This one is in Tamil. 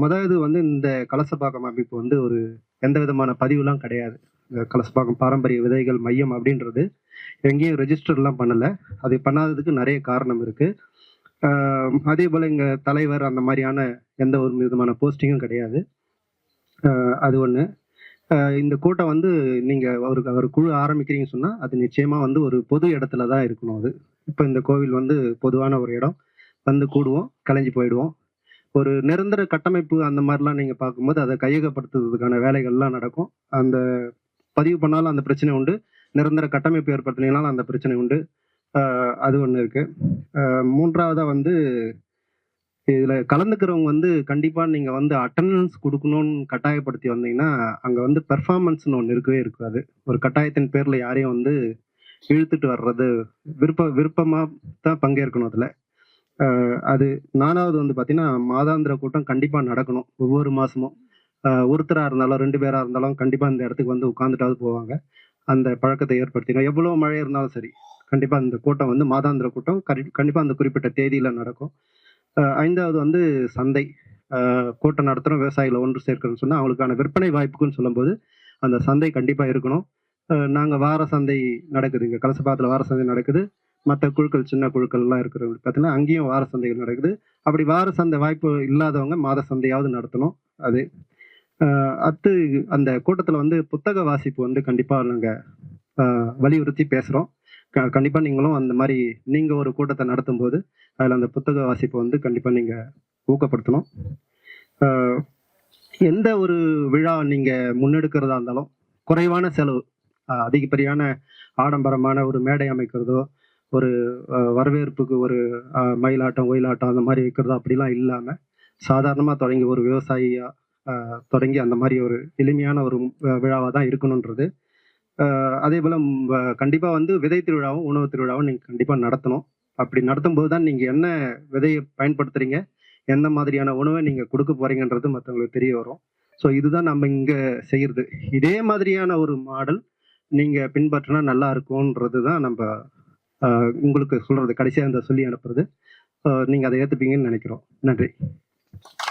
முதல் இது வந்து இந்த கலசபாக்கம் அமைப்பு வந்து ஒரு எந்த விதமான பதிவுலாம் கிடையாது. கலசபாக்கம் பாரம்பரிய விதைகள் மையம் அப்படின்றது எங்கேயும் ரெஜிஸ்டர்லாம் பண்ணலை. அது பண்ணாததுக்கு நிறைய காரணம் இருக்குது அதே போல் இங்கே தலைவர் அந்த மாதிரியான எந்த ஒரு விதமான போஸ்டிங்கும் கிடையாது. அது ஒன்று இந்த கூட்டம் வந்து நீங்கள் ஒரு ஒரு குழு ஆரம்பிக்கிறீங்கன்னு சொன்னால் அது நிச்சயமாக வந்து ஒரு பொது இடத்துல தான் இருக்கணும் அது. இப்போ இந்த கோவில் வந்து பொதுவான ஒரு இடம். வந்து கூடுவோம் கலைஞ்சு போயிடுவோம். ஒரு நிரந்தர கட்டமைப்பு அந்த மாதிரிலாம் நீங்கள் பார்க்கும்போது அதை கையகப்படுத்துறதுக்கான வேலைகள்லாம் நடக்கும். அந்த பதிவு பண்ணாலும் அந்த பிரச்சனை உண்டு. நிரந்தர கட்டமைப்பு ஏற்படுத்தினாலும் அந்த பிரச்சனை உண்டு. அது ஒன்று இருக்குது மூன்றாவதாக வந்து இதில் கலந்துக்கிறவங்க வந்து கண்டிப்பாக நீங்கள் வந்து அட்டண்டன்ஸ் கொடுக்கணும்னு கட்டாயப்படுத்தி வந்தீங்கன்னா அங்கே வந்து பெர்ஃபார்மன்ஸ்னு ஒன்று இருக்கவே இருக்காது. ஒரு கட்டாயத்தின் பேரில் யாரையும் வந்து இழுத்துட்டு வர்றது விருப்ப விருப்பமாக தான் பங்கேற்கணும் அதில். அது நானாவது வந்து பார்த்தீங்கன்னா மாதாந்திர கூட்டம் கண்டிப்பாக நடக்கணும். ஒவ்வொரு மாதமும் ஒருத்தராக இருந்தாலும் ரெண்டு பேராக இருந்தாலும் கண்டிப்பாக இந்த இடத்துக்கு வந்து உட்காந்துட்டாவது போவாங்க. அந்த பழக்கத்தை ஏற்படுத்தினோம் எவ்வளோ மழை இருந்தாலும் சரி கண்டிப்பாக இந்த கூட்டம் வந்து மாதாந்திர கூட்டம் கண்டிப்பாக அந்த குறிப்பிட்ட தேதியில் நடக்கும். ஐந்தாவது வந்து சந்தை. கூட்டம் நடத்துகிறோம் விவசாயிகளை ஒன்று சேர்க்கணும்னு சொன்னால் அவங்களுக்கான விற்பனை வாய்ப்புக்குன்னு சொல்லும்போது அந்த சந்தை கண்டிப்பாக இருக்கணும். நாங்கள் வார சந்தை நடக்குது இங்கே. கலசபாத்தில் வார சந்தை நடக்குது. மற்ற குழுக்கள் சின்ன குழுக்கள்லாம் இருக்கிறவங்க பார்த்தீங்கன்னா அங்கேயும் வார சந்தைகள் நடக்குது. அப்படி வார சந்தை வாய்ப்பு இல்லாதவங்க மாத சந்தையாவது நடத்தணும். அது அடுத்து அந்த கூட்டத்தில் வந்து புத்தக வாசிப்பு வந்து கண்டிப்பாக நாங்கள் வலியுறுத்தி பேசுகிறோம் க கண்டிப்பாக நீங்களும் அந்த மாதிரி நீங்கள் ஒரு கூட்டத்தை நடத்தும் போது அதில் அந்த புத்தக வாசிப்பை வந்து கண்டிப்பாக நீங்கள் ஊக்கப்படுத்தணும். எந்த ஒரு விழா நீங்கள் முன்னெடுக்கிறதா இருந்தாலும் குறைவான செலவு அதிகப்படியான ஆடம்பரமான ஒரு மேடை அமைக்கிறதோ ஒரு வரவேற்புக்கு ஒரு மயிலாட்டம் ஒயிலாட்டம் அந்த மாதிரி வைக்கிறதோ அப்படிலாம் இல்லாமல் சாதாரணமாக தொடங்கி ஒரு விவசாயியாக தொடங்கி அந்த மாதிரி ஒரு எளிமையான ஒரு விழாவாக தான் இருக்கணுன்றது. அதே போல் கண்டிப்பாக வந்து விதை திருவிழாவும் உணவு திருவிழாவும் நீங்கள் கண்டிப்பாக நடத்தணும். அப்படி நடத்தும் போது தான் நீங்கள் என்ன விதையை பயன்படுத்துகிறீங்க எந்த மாதிரியான உணவை நீங்கள் கொடுக்க போகிறீங்கன்றது மற்றவங்களுக்கு தெரிய வரும். ஸோ இதுதான் நம்ம இங்கே செய்கிறது இதே மாதிரியான ஒரு மாடல் நீங்கள் பின்பற்றினா நல்லா இருக்கும்ன்றது தான் நம்ம உங்களுக்கு சொல்றது கடைசியாக இந்த சொல்லி அனுப்புறது. நீங்கள் அதை ஏற்றுப்பீங்கன்னு நினைக்கிறோம். நன்றி.